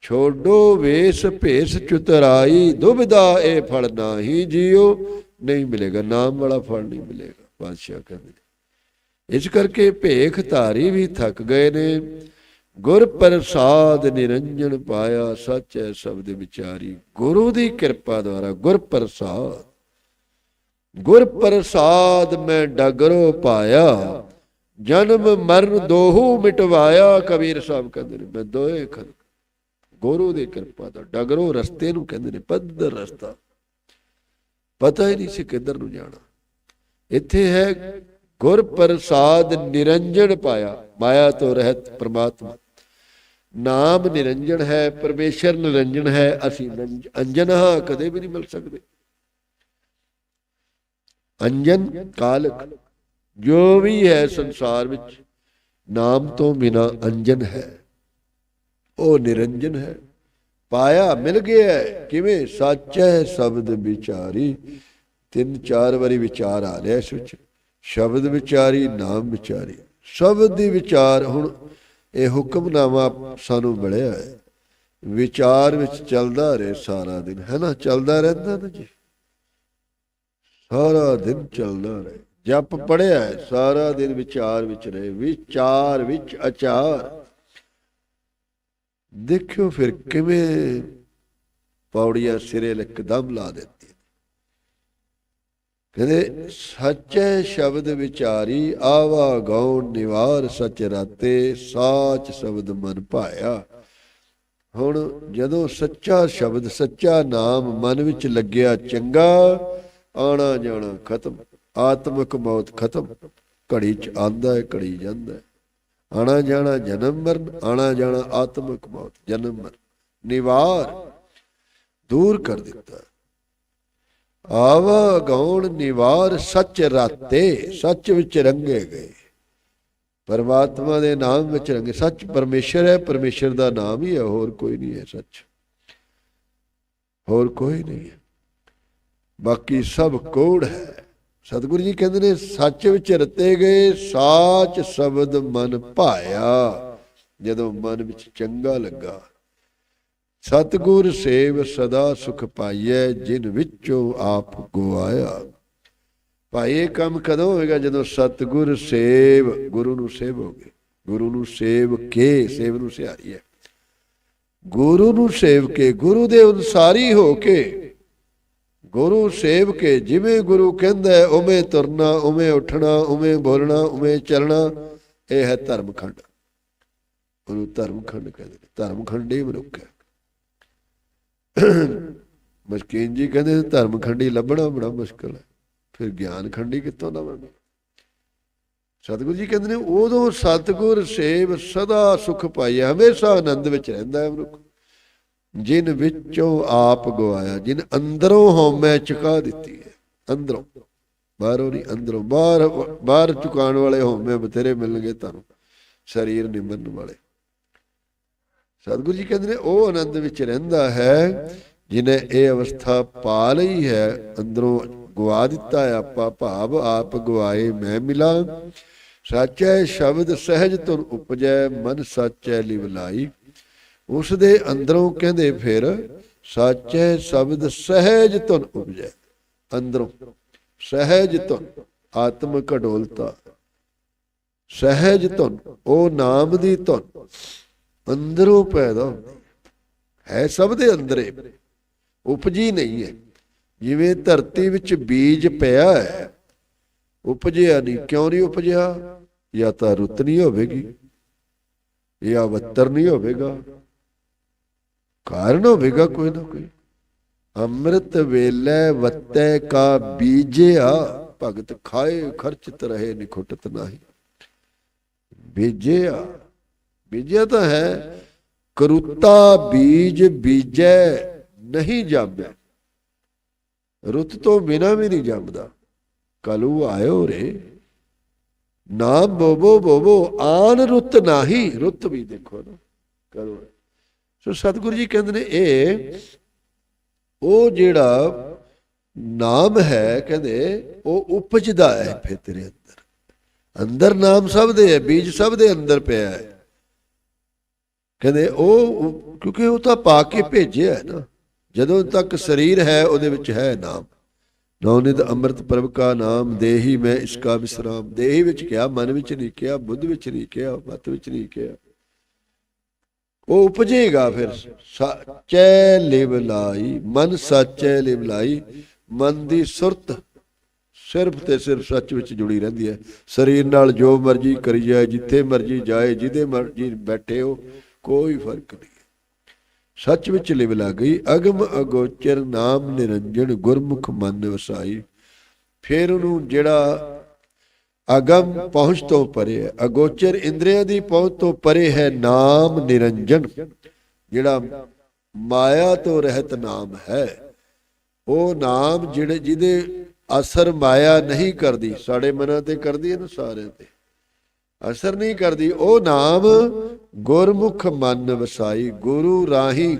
ਛੋਡੋ ਵੇਸ ਭੇਸ ਚਤੁਰਾਈ, ਦੁਬਿਧਾ ਇਹ ਫਲ ਨਹੀਂ ਜੀਓ। ਨਹੀਂ ਮਿਲੇਗਾ, ਨਾਮ ਵਾਲਾ ਫਲ ਨਹੀਂ ਮਿਲੇਗਾ, ਬਾਦਸ਼ਾਹ ਕਹਿੰਦੇ ਇਸ ਕਰਕੇ ਭੇਖ ਧਾਰੀ ਵੀ ਥੱਕ ਗਏ ਨੇ। ਗੁਰ ਪ੍ਰਸਾਦ ਨਿਰੰਜਨ ਪਾਇਆ ਸੱਚੇ ਸ਼ਬਦ ਵਿਚਾਰੀ। ਗੁਰੂ ਦੀ ਕਿਰਪਾ ਦੁਆਰਾ ਗੁਰ ਪ੍ਰਸਾਦ। ਗੁਰ ਪ੍ਰਸਾਦ ਮੈਂ ਡਗਰੋ ਪਾਇਆ। ਜਨਮ ਮਰਨ ਦੋਹੂ ਮਿਟਵਾਇਆ। ਕਬੀਰ ਸਾਹਿਬ ਕਹਿੰਦੇ ਨੇ, ਮੈਂ ਦੋਏ ਖਰ ਗੁਰੂ ਦੀ ਕਿਰਪਾ ਦਾ ਡਗਰੋ ਰਸਤੇ ਨੂੰ ਕਹਿੰਦੇ ਨੇ, ਪੱਧਰ ਰਸਤਾ। ਪਤਾ ਹੀ ਨਹੀਂ ਸੀ ਕਿੱਧਰ ਨੂੰ ਜਾਣਾ। ਇੱਥੇ ਹੈ ਗੁਰ ਪ੍ਰਸਾਦ ਨਿਰੰਜਨ ਪਾਇਆ, ਮਾਇਆ ਤੋਂ ਰਹਿਤ ਪ੍ਰਮਾਤਮਾ। ਨਾਮ ਨਿਰੰਜਨ ਹੈ, ਪਰਮੇਸ਼ਰ ਨਿਰੰਜਨ ਹੈ, ਅਸੀਂ ਅੰਜਨ ਹਾਂ, ਕਦੇ ਵੀ ਨਹੀਂ ਮਿਲ ਸਕਦੇ। ਅੰਜਨ ਕਾਲਕ, ਜੋ ਵੀ ਹੈ ਸੰਸਾਰ ਵਿੱਚ, ਨਾਮ ਤੋਂ ਬਿਨਾ ਅੰਜਨ ਹੈ। ਉਹ ਨਿਰੰਜਨ ਹੈ। ਪਾਇਆ ਮਿਲ ਗਿਆ ਹੈ। ਕਿਵੇਂ? ਹੈ ਸ਼ਬਦ ਵਿਚਾਰੀ, ਤਿੰਨ ਚਾਰ ਵਾਰੀ ਵਿਚਾਰ ਆ ਰਿਹਾ ਇਸ ਵਿੱਚ। ਸ਼ਬਦ ਵਿਚਾਰੀ, ਨਾਮ ਵਿਚਾਰੀ। ਸ਼ਬਦ ਦੀ ਵਿਚਾਰ ਹੁਣ ਇਹ ਹੁਕਮਨਾਮਾ ਸਾਨੂੰ ਮਿਲਿਆ ਹੈ। ਵਿਚਾਰ ਵਿੱਚ ਚੱਲਦਾ ਰਹੇ ਸਾਰਾ ਦਿਨ, ਹੈ ਨਾ? ਚੱਲਦਾ ਰਹਿੰਦਾ ਨਾ ਜੀ। ਸਾਰਾ ਦਿਨ ਚੱਲਦਾ ਰਹੇ। ਜਪ ਪੜਿਆ ਹੈ, ਸਾਰਾ ਦਿਨ ਵਿਚਾਰ ਵਿੱਚ ਰਹੇ। ਵਿਚਾਰ ਵਿੱਚ ਅਚਾਰ ਦੇਖਿਓ ਫਿਰ ਕਿਵੇਂ ਪੌੜੀਆਂ ਸਿਰੇ ਇੱਕਦਮ ਲਾ ਦਿੱਤੀ। ਕਹਿੰਦੇ, ਸੱਚੇ ਸ਼ਬਦ ਵਿਚਾਰੀ ਆਵਾ ਗਉਣ ਨਿਵਾਰ ਸਚ ਰਾਤੇ, ਸਾਚ ਸ਼ਬਦ ਮਨ ਭਾਇਆ। ਹੁਣ ਜਦੋਂ ਸੱਚਾ ਸ਼ਬਦ, ਸੱਚਾ ਨਾਮ ਮਨ ਵਿੱਚ ਲੱਗਿਆ ਚੰਗਾ, ਆਣਾ ਜਾਣਾ ਖਤਮ, ਆਤਮਿਕ ਮੌਤ ਖਤਮ, ਘੜੀ ਚ ਆਂਦਾ ਹੈ, ਘੜੀ ਜਾਂਦਾ ਹੈ। ਆਣਾ ਜਾਣਾ ਜਨਮ ਮਰਨ, ਆਣਾ ਜਾਣਾ ਆਤਮਿਕ ਮੌਤ, ਜਨਮ ਮਰਨ, ਨਿਵਾਰ ਦੂਰ ਕਰ ਦਿੱਤਾ। ਆਵਾ ਗਉਣ ਨਿਵਾਰ ਸੱਚ ਰਾਤੇ, ਸੱਚ ਵਿੱਚ ਰੰਗੇ ਗਏ। ਪਰਮਾਤਮਾ ਦੇ ਨਾਮ ਵਿੱਚ ਰੰਗੇ। ਸੱਚ ਪਰਮੇਸ਼ਰ ਹੈ, ਪਰਮੇਸ਼ਰ ਦਾ ਨਾਮ ਹੀ ਹੈ, ਹੋਰ ਕੋਈ ਨਹੀਂ ਹੈ ਸੱਚ। ਹੋਰ ਕੋਈ ਨਹੀਂ ਹੈ। ਬਾਕੀ ਸਭ ਕੋੜ ਹੈ। ਸਤਿਗੁਰੂ ਜੀ ਕਹਿੰਦੇ ਨੇ, ਸੱਚ ਵਿੱਚ ਰਤੇ ਗਏ, ਸਾਚ ਸ਼ਬਦ ਮਨ ਭਾਇਆ। ਜਦੋਂ ਮਨ ਵਿੱਚ ਚੰਗਾ ਲੱਗਾ ਸਤਿਗੁਰ ਸੇਵ ਸਦਾ ਸੁਖ ਪਾਈਐ, ਜਿਨ ਵਿੱਚੋਂ ਆਪ ਗਵਾਇਆ। ਭਾਈ, ਇਹ ਕੰਮ ਕਦੋਂ ਹੋਵੇਗਾ ਜਦੋਂ ਸਤਿਗੁਰ ਸੇਵ ਗੁਰੂ ਨੂੰ ਸੇਵੋਗੇ ਗੁਰੂ ਨੂੰ ਸੇਵ ਕੇ ਸੇਵ ਨੂੰ ਸਿਹਾਰੀ ਹੈ ਗੁਰੂ ਨੂੰ ਸੇਵ ਕੇ, ਗੁਰੂ ਦੇ ਅਨਸਾਰੀ ਹੋ ਕੇ। ਗੁਰੂ ਸੇਵ ਕੇ, ਜਿਵੇਂ ਗੁਰੂ ਕਹਿੰਦਾ, ਉਵੇਂ ਤੁਰਨਾ, ਉਵੇਂ ਉੱਠਣਾ, ਉਵੇਂ ਬੋਲਣਾ, ਉਵੇਂ ਚੱਲਣਾ, ਇਹ ਹੈ ਧਰਮਖੰਡ। ਗੁਰੂ ਧਰਮਖੰਡ ਕਹਿੰਦੇ ਨੇ। ਧਰਮਖੰਡੀ ਮਨੁੱਖ ਹੈ। [COUGHS] ਮਸਕੀਨ ਜੀ ਕਹਿੰਦੇ ਧਰਮ ਖੰਡੀ ਲੱਭਣਾ ਬੜਾ ਮੁਸ਼ਕਲ ਹੈ। ਫਿਰ ਗਿਆਨ ਖੰਡੀ ਕਿੱਥੋਂ ਲਵਾਂਗੇ? ਸਤਿਗੁਰੂ ਜੀ ਕਹਿੰਦੇ ਨੇ, ਉਦੋਂ ਸਤਿਗੁਰ ਸੇਵ ਸਦਾ ਸੁਖ ਪਾਈਆ ਹਮੇਸ਼ਾ ਆਨੰਦ ਵਿੱਚ ਰਹਿੰਦਾ ਹੈ ਮਨੁੱਖ। ਜਿਨ ਵਿੱਚੋਂ ਆਪ ਗਵਾਇਆ, ਜਿਨ ਅੰਦਰੋਂ ਹਉਮੈ ਚੁਕਾ ਦਿੱਤੀ ਹੈ। ਅੰਦਰੋਂ, ਬਾਹਰੋਂ ਨਹੀਂ, ਅੰਦਰੋਂ। ਬਾਹਰ ਬਾਹਰ ਚੁਕਾਉਣ ਵਾਲੇ ਹਉਮੈ ਬਥੇਰੇ ਮਿਲਣਗੇ ਤੁਹਾਨੂੰ। ਸਰੀਰ ਨਿਮਰਨ ਵਾਲੇ। ਸਤਿਗੁਰੂ ਜੀ ਕਹਿੰਦੇ ਨੇ, ਉਹ ਆਨੰਦ ਵਿੱਚ ਰਹਿੰਦਾ ਹੈ ਜਿਨੇ ਇਹ ਅਵਸਥਾ ਪਾ ਲਈ ਹੈ, ਅੰਦਰੋਂ ਗਵਾ ਦਿੱਤਾ ਹੈ, ਆਪਾ ਭਾਵ ਆਪ ਗਵਾਏ ਮੈਂ ਮਿਲਾਂ। ਸੱਚੈ ਸ਼ਬਦ ਸਹਿਜ ਤੁਨ ਉਪਜੈ, ਮਨ ਸੱਚੈ ਲਿਵਲਾਈ ਉਸ ਦੇ ਅੰਦਰੋਂ ਕਹਿੰਦੇ ਫਿਰ, ਸੱਚੈ ਸ਼ਬਦ ਸਹਿਜ ਤੁਨ ਉਪਜੈ। ਅੰਦਰੋਂ, ਸਹਿਜ ਤੁਨ ਆਤਮ ਅਡੋਲਤਾ ਸਹਿਜ ਧੁਨ ਉਹ ਨਾਮ ਦੀ ਧੁਨ ਅੰਦਰੋਂ ਪੈਦਾ ਹੁੰਦੀ ਹੈ। ਸਭ ਦੇ ਅੰਦਰੇ। ਉਪਜੀ ਨਹੀਂ ਹੈ। ਜਿਵੇਂ ਧਰਤੀ ਵਿੱਚ ਬੀਜ ਪਿਆ ਹੈ, ਉਪਜਿਆ ਨਹੀਂ। ਕਿਉਂ ਨਹੀਂ ਉਪਜਿਆ? ਜਾਂ ਤਾਂ ਰੁੱਤ ਨਹੀਂ ਹੋਵੇਗੀ, ਜਾਂ ਵੱਤਰ ਨਹੀਂ ਹੋਵੇਗਾ। ਕਾਰਨ ਹੋਵੇਗਾ ਕੋਈ ਨਾ ਕੋਈ। ਅੰਮ੍ਰਿਤ ਵੇਲੇ ਵੱਤੈ ਕਾ ਬੀਜਿਆ, ਭਗਤ ਖਾਏ ਖਰਚਤ ਰਹੇ, ਨਿਖੁੱਟਤ ਨਹੀਂ। ਬੀਜਿਆ ਬੀਜਿਆ ਤਾਂ ਹੈ, ਕਰੁੱਤਾ ਬੀਜ ਬੀਜੈ ਨਹੀਂ ਜਾਮੈ ਰੁੱਤ ਤੋਂ ਬਿਨਾ ਵੀ ਨਹੀਂ ਜੰਮਦਾ। ਕਲੂ ਆਇਓ ਰੇ। ਨਾਮ ਬੋਬੋ ਬੋਬੋ ਆਨ ਰੁੱਤ ਨਹੀਂ, ਰੁੱਤ ਵੀ ਦੇਖੋ ਨਾ। ਕਰੋ ਸੋ ਸਤਿਗੁਰੂ ਜੀ ਕਹਿੰਦੇ ਨੇ ਇਹ, ਉਹ ਜਿਹੜਾ ਨਾਮ ਹੈ, ਕਹਿੰਦੇ, ਉਹ ਉਪਜਦਾ ਹੈ ਫੇ ਤੇਰੇ ਅੰਦਰ। ਅੰਦਰ ਨਾਮ ਸਭ ਦੇ ਹੈ, ਬੀਜ ਸਭ ਦੇ ਅੰਦਰ ਪਿਆ ਹੈ। ਕਹਿੰਦੇ ਉਹ ਕਿਉਂਕਿ ਉਹ ਤਾਂ ਪਾ ਕੇ ਭੇਜਿਆ ਹੈ ਨਾ। ਜਦੋਂ ਤੱਕ ਸਰੀਰ ਹੈ, ਉਹਦੇ ਵਿੱਚ ਹੈ ਨਾਮ। ਨੌਨਿਤ ਅੰਮ੍ਰਿਤ ਪ੍ਰਭ ਕਾ ਨਾਮ, ਦੇਹੀ ਮੈਂ ਇਸਕਾ ਵਿਸਰਾਮ। ਦੇਹੀ ਵਿੱਚ ਕਿਹਾ, ਮਨ ਵਿੱਚ ਨਹੀਂ ਕਿਹਾ, ਬੁੱਧ ਵਿੱਚ ਨਹੀਂ ਕਿਹਾ, ਮਤ ਵਿੱਚ ਨਹੀਂ ਕਿਹਾ। ਉਹ ਉਪਜੇਗਾ ਫਿਰ। ਸੱਚੈ ਲਿਵ ਲਾਈ, ਮਨ ਸੱਚੈ ਲਿਵ ਲਾਈ। ਮਨ ਦੀ ਸੁਰਤ ਸਿਰਫ ਤੇ ਸਿਰਫ ਸੱਚ ਵਿੱਚ ਜੁੜੀ ਰਹਿੰਦੀ ਹੈ। ਸਰੀਰ ਨਾਲ ਜੋ ਮਰਜ਼ੀ ਕਰੀ ਜਾਏ, ਜਿੱਥੇ ਮਰਜ਼ੀ ਜਾਏ, ਜਿਹਦੇ ਮਰਜ਼ੀ ਬੈਠੇ ਹੋ ਕੋਈ ਫ਼ਰਕ ਨਹੀਂ। ਸੱਚ ਵਿੱਚ ਲਿਵ ਲਾ ਗਈ। ਅਗਮ ਅਗੋਚਰ ਨਾਮ ਨਿਰੰਜਨ ਗੁਰਮੁਖ ਮਨ ਵਸਾਈ। ਫਿਰ ਉਹਨੂੰ ਜਿਹੜਾ ਅਗਮ ਪਹੁੰਚ ਤੋਂ ਪਰੇ ਹੈ। ਅਗੋਚਰ ਇੰਦਰੀਆਂ ਦੀ ਪਹੁੰਚ ਤੋਂ ਪਰੇ ਹੈ ਨਾਮ ਨਿਰੰਜਨ ਜਿਹੜਾ ਮਾਇਆ ਤੋਂ ਰਹਿਤ ਨਾਮ ਹੈ। ਉਹ ਨਾਮ ਜਿਹੜੇ ਜਿਹਦੇ ਅਸਰ ਮਾਇਆ ਨਹੀਂ ਕਰਦੀ, ਸਾਡੇ ਮਨਾਂ ਤੇ ਕਰਦੀ ਹੈ ਨਾ ਸਾਰਿਆਂ ਤੇ। ਅਸਰ ਨਹੀਂ ਕਰਦੀ। ਉਹ ਨਾਮ ਗੁਰਮੁਖ ਮਨ ਵਸਾਈ, ਗੁਰੂ ਰਾਹੀ।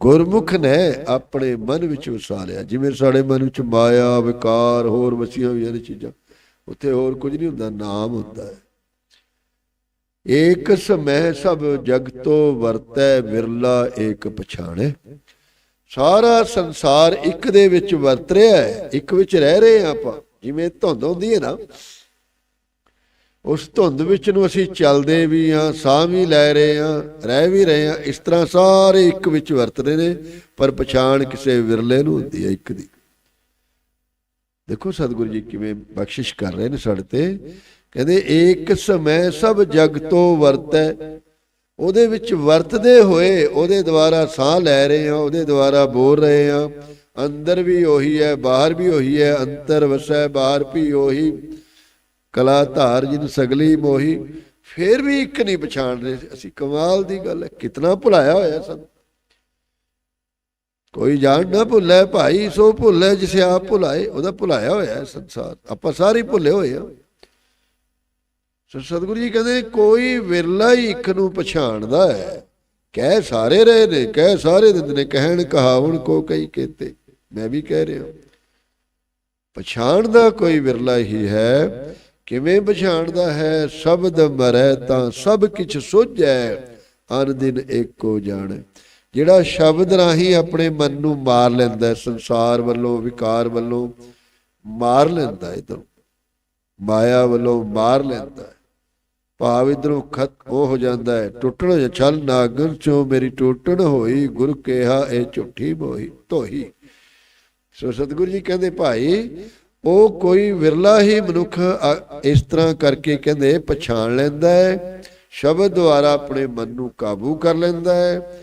ਗੁਰਮੁਖ ਨੇ ਆਪਣੇ ਮਨ ਵਿੱਚ ਵਸਾ ਲਿਆ ਜਿਵੇਂ ਸਾਡੇ ਮਨ ਵਿੱਚ ਮਾਇਆ, ਵਿਕਾਰ, ਹੋਰ ਵਸੀਆਂ ਹੋਈਆਂ ਚੀਜ਼ਾਂ, ਉੱਥੇ ਹੋਰ ਕੁਝ ਨਹੀਂ ਹੁੰਦਾ, ਨਾਮ ਹੁੰਦਾ ਹੈ। ਏਕ ਸਮੈ ਸਭ ਜਗਤੋ ਵਰਤੈ, ਵਿਰਲਾ ਏਕ ਪਛਾਣੇ। ਸਾਰਾ ਸੰਸਾਰ ਇੱਕ ਦੇ ਵਿੱਚ ਵਰਤ ਰਿਹਾ ਹੈ, ਇੱਕ ਵਿੱਚ ਰਹਿ ਰਹੇ ਹਾਂ ਆਪਾਂ। ਜਿਵੇਂ ਧੁੰਦ ਹੁੰਦੀ ਹੈ ਨਾ ਉਸ ਧੁੰਦ ਵਿੱਚ ਨੂੰ ਅਸੀਂ ਚੱਲਦੇ ਵੀ ਹਾਂ, ਸਾਹ ਵੀ ਲੈ ਰਹੇ ਹਾਂ, ਰਹਿ ਵੀ ਰਹੇ ਹਾਂ, ਇਸ ਤਰ੍ਹਾਂ ਸਾਰੇ ਇੱਕ ਵਿੱਚ ਵਰਤਦੇ ਨੇ, ਪਰ ਪਛਾਣ ਕਿਸੇ ਵਿਰਲੇ ਨੂੰ ਹੁੰਦੀ ਹੈ ਇੱਕ ਦੀ। ਦੇਖੋ ਸਤਿਗੁਰੂ ਜੀ ਕਿਵੇਂ ਬਖਸ਼ਿਸ਼ ਕਰ ਰਹੇ ਨੇ ਸਾਡੇ ਤੇ। ਕਹਿੰਦੇ ਇੱਕ ਸਮੇਂ ਸਭ ਜਗ ਤੋਂ ਵਰਤੈ। ਉਹਦੇ ਵਿੱਚ ਵਰਤਦੇ ਹੋਏ ਉਹਦੇ ਦੁਆਰਾ ਸਾਹ ਲੈ ਰਹੇ ਹਾਂ, ਉਹਦੇ ਦੁਆਰਾ ਬੋਲ ਰਹੇ ਹਾਂ। ਅੰਦਰ ਵੀ ਉਹੀ ਹੈ, ਬਾਹਰ ਵੀ ਉਹੀ ਹੈ, ਅੰਤਰ ਵਸੈ, ਬਾਹਰ ਵੀ ਉਹੀ। ਕਲਾ ਧਾਰ ਜਿਨ ਸਗਲੀ ਮੋਹੀ, ਫੇਰ ਵੀ ਇੱਕ ਨਹੀਂ ਪਛਾਣ ਰਹੇ। ਅਸੀਂ ਕਮਾਲ ਦੀ ਗੱਲ ਹੈ, ਕਿਤਨਾ ਭੁਲਾਇਆ ਹੋਇਆ ਸਾਨੂੰ ਕੋਈ ਜਾਣ ਨਾ ਭੁੱਲੇ ਭਾਈ, ਸੋ ਭੁੱਲੇ ਜਿਸੇ ਆਪ ਭੁਲਾਏ, ਉਹਦਾ ਭੁਲਾਇਆ ਹੋਇਆ ਹੈ ਸੰਸਾਰ। ਆਪਾਂ ਸਾਰੇ ਭੁੱਲੇ ਹੋਏ ਆ ਸੋ ਸਤਿਗੁਰੂ ਜੀ ਕਹਿੰਦੇ, ਕੋਈ ਵਿਰਲਾ ਹੀ ਇੱਕ ਨੂੰ ਪਛਾਣਦਾ ਹੈ। ਕਹਿ ਸਾਰੇ ਰਹੇ ਨੇ, ਕਹਿ ਸਾਰੇ ਦਿੰਦੇ ਨੇ, ਕਹਿਣ ਕਹਾਵਣ ਕੋ ਕਈ ਕਹਤੇ ਮੈਂ ਵੀ ਕਹਿ ਰਿਹਾ ਪਛਾਣਦਾ ਕੋਈ ਵਿਰਲਾ ਹੀ ਹੈ ਕਿਵੇਂ ਪਛਾਣਦਾ ਹੈ? ਸ਼ਬਦ ਮਰੈ ਤਾਂ ਸਭ ਕਿਛ ਸੋਝੈ ਅਨ ਦਿਨ ਏਕੋ ਜਾਣੈ। ਜਿਹੜਾ ਸ਼ਬਦ ਰਾਹੀਂ ਆਪਣੇ ਮਨ ਨੂੰ ਮਾਰ ਲੈਂਦਾ ਹੈ, ਸੰਸਾਰ ਵੱਲੋਂ ਵਿਕਾਰ ਵੱਲੋਂ ਮਾਰ ਲੈਂਦਾ ਹੈ ਇਧਰੋਂ। ਮਾਇਆ ਵੱਲੋਂ ਮਾਰ ਲੈਂਦਾ ਹੈ। ਭਾਵ ਇਧਰੋਂ ਖਤ ਉਹ ਹੋ ਜਾਂਦਾ ਹੈ ਟੁੱਟਣ ਛਲ ਨਾਗਨ ਚੋਂ ਮੇਰੀ ਟੁੱਟਣ ਹੋਈ ਗੁਰ ਕਿਹਾ ਇਹ ਝੁੱਠੀ ਮੋਹੀ ਧੋਹੀ। ਸੋ ਸਤਿਗੁਰੂ ਜੀ ਕਹਿੰਦੇ ਭਾਈ ਉਹ ਕੋਈ ਵਿਰਲਾ ਹੀ ਮਨੁੱਖ, ਅ- ਇਸ ਤਰ੍ਹਾਂ ਕਰਕੇ ਕਹਿੰਦੇ ਪਛਾਣ ਲੈਂਦਾ ਹੈ, ਸ਼ਬਦ ਦੁਆਰਾ ਆਪਣੇ ਮਨ ਨੂੰ ਕਾਬੂ ਕਰ ਲੈਂਦਾ ਹੈ।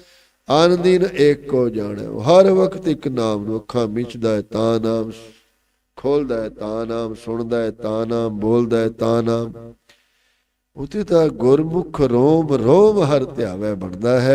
ਆਨੰਦੀਨ ਏਕੋ ਜਾਣੈ ਉਹ ਹਰ ਵਕਤ ਇੱਕ ਨਾਮ ਨੂੰ ਅੱਖਾਂ ਮੀਚਦਾ ਹੈ, ਤਾਂ ਨਾਮ ਖੋਲਦਾ ਹੈ, ਤਾਂ ਨਾਮ ਸੁਣਦਾ ਹੈ, ਤਾਂ ਨਾਮ ਬੋਲਦਾ ਹੈ, ਤਾਂ ਨਾਮ। ਉਤੇ ਤਾਂ ਗੁਰਮੁਖ ਰੋਮ ਰੋਮ ਹਰ ਧਿਆਵੇ ਬਣਦਾ ਹੈ।